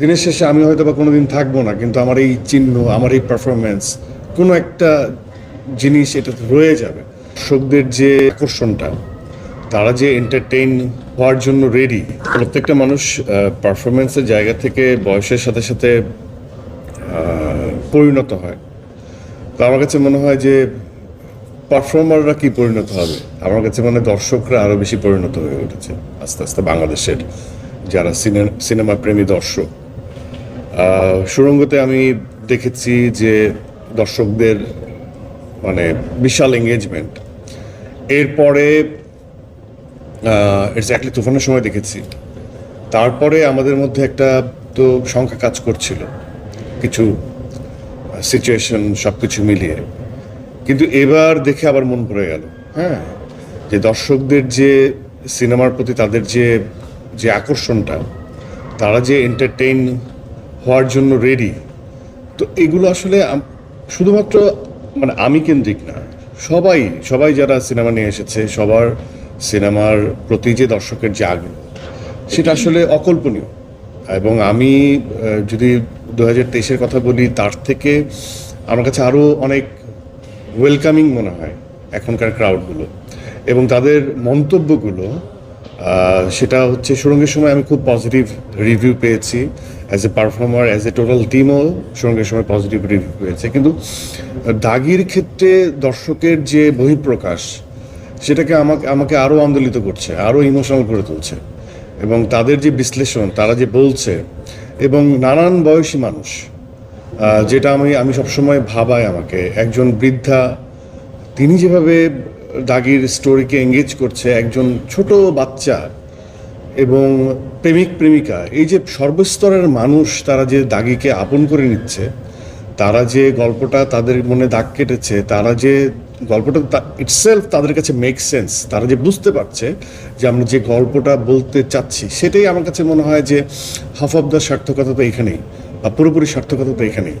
দিনের শেষে আমি হয়তো বা কোনোদিন থাকব না, কিন্তু আমার এই চিহ্ন, আমার এই পারফরমেন্স কোনো একটা জিনিস এটা রয়ে যাবে। দর্শকদের যে আকর্ষণটা, তারা যে এন্টারটেইন হওয়ার জন্য রেডি প্রত্যেকটা মানুষ পারফরমেন্সের জায়গা থেকে বয়সের সাথে সাথে পরিণত হয়। তো আমার কাছে মনে হয় যে পারফর্মাররা কি পরিণত হবে? আমার কাছে মনে দর্শকরা আরও বেশি পরিণত হয়ে উঠেছে। আস্তে আস্তে বাংলাদেশের যারা সিনেমা প্রেমী দর্শক আহ, সুড়ঙ্গতে আমি দেখেছি যে দর্শকদের মানে বিশাল এঙ্গেজমেন্ট এরপরে এক্স্যাক্টলি তুফানের সময় দেখেছি। তারপরে আমাদের মধ্যে একটা তো সংখ্যা কাজ করছিল। কিছু সিচুয়েশন সব কিছু মিলিয়ে। কিন্তু এবার দেখে আবার মন পড়ে গেল। হ্যাঁ যে দর্শকদের যে সিনেমার প্রতি তাদের যে যে আকর্ষণটা তারা যে এন্টারটেইন হওয়ার জন্য রেডি তো এগুলো আসলে শুধুমাত্র মানে আমি কেন্দ্রিক না, সবাই সবাই যারা সিনেমা নিয়ে এসেছে, সবার সিনেমার প্রতি যে দর্শকের যে আগ্রহ, সেটা আসলে অকল্পনীয়। এবং আমি যদি দু হাজার তেইশের কথা বলি, তার থেকে আমার কাছে আরও অনেক ওয়েলকামিং মনে হয় এখনকার ক্রাউডগুলো এবং তাদের মন্তব্যগুলো সেটা হচ্ছে সুরঙ্গের সময় আমি খুব পজিটিভ রিভিউ পেয়েছি as a performer as a total টিমও সুরঙ্গের সময় পজিটিভ রিভিউ পেয়েছে। কিন্তু দাগির ক্ষেত্রে দর্শকের যে বহিঃপ্রকাশ, সেটাকে আমাকে আমাকে আরও আন্দোলিত করছে আরও ইমোশনাল করে তুলছে। এবং তাদের যে বিশ্লেষণ, তারা যে বলছে, এবং নানান বয়সী মানুষ যেটা আমি আমি সবসময় ভাবাই আমাকে। একজন বৃদ্ধা, তিনি যেভাবে দাগির স্টোরিকে এঙ্গেজ করছে একজন ছোট বাচ্চা এবং প্রেমিক, প্রেমিকা। এই যে সর্বস্তরের মানুষ তারা যে দাগিকে আপন করে নিচ্ছে, তারা যে গল্পটা তাদের মনে দাগ কেটেছে, তারা যে গল্পটা ইটসেলফ তাদের কাছে মেক সেন্স তারা যে বুঝতে পারছে যে আমরা যে গল্পটা বলতে চাচ্ছি, সেটাই আমার কাছে মনে হয় যে হাফ অফ দ্য সার্থকতা তো এখানেই, বা পুরোপুরি সার্থকতা তো এখানেই।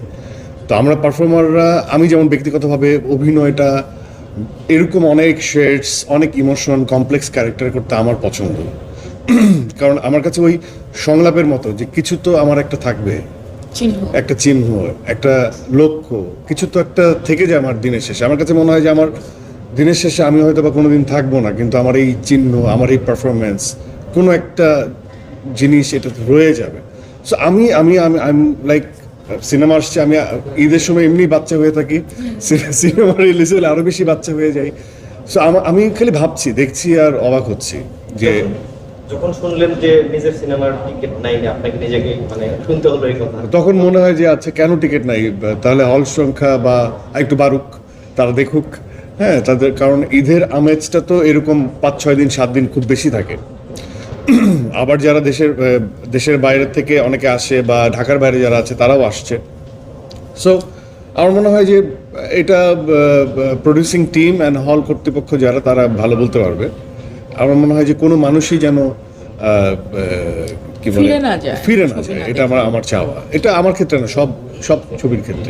তো আমরা পারফর্মাররা আমি যেমন ব্যক্তিগতভাবে অভিনয়টা এরকম অনেক শেডস অনেক ইমোশন কমপ্লেক্স ক্যারেক্টার করতে আমার পছন্দ। কারণ আমার কাছে ওই সংলাপের মতো যে কিছু তো আমার একটা থাকবে। একটা চিহ্ন একটা লক্ষ্য কিছু তো একটা থেকে যায় আমার দিনের শেষে। আমার কাছে মনে হয় যে আমার দিনের শেষে আমি হয়তো বা কোনোদিন থাকব না কিন্তু আমার এই চিহ্ন আমার এই পারফরমেন্স কোনো একটা জিনিস এটা রয়ে যাবে। সো আমি আমি আমি আমি লাইক সিনেমা আসছে আমি ঈদের সময় এমনি বাচ্চা হয়ে থাকি সিনেমা রিলিজ হলে আরও বেশি বাচ্চা হয়ে যাই। সো আমি খালি ভাবছি দেখছি আর অবাক হচ্ছি যে যখন শুনলেন যে নিজের সিনেমার টিকিট নাই আপনাকে নিজেকে মানে শুনতে হলো এই কথা। তখন মনে হয় যে আচ্ছা কেন টিকিট নাই? তাহলে হল সংখ্যা বা একটু বাড়ুক তারা দেখুক। হ্যাঁ তাদের কারণ ঈদের আমেজটা তো এরকম পাঁচ ছয় দিন সাত দিন খুব বেশি থাকে। আবার যারা দেশের দেশের বাইরে থেকে অনেকে আসে বা ঢাকার বাইরে যারা আছে তারাও আসছে। সো আমার মনে হয় যে এটা প্রডিউসিং টিম অ্যান্ড হল কর্তৃপক্ষ যারা তারা ভালো বলতে পারবে। আমার মনে হয় যে কোনো মানুষই যেন কি বলে? ফিরে না যায়। এটা আমার আমার চাওয়া। এটা আমার ক্ষেত্রে না সব সব ছবির ক্ষেত্রে।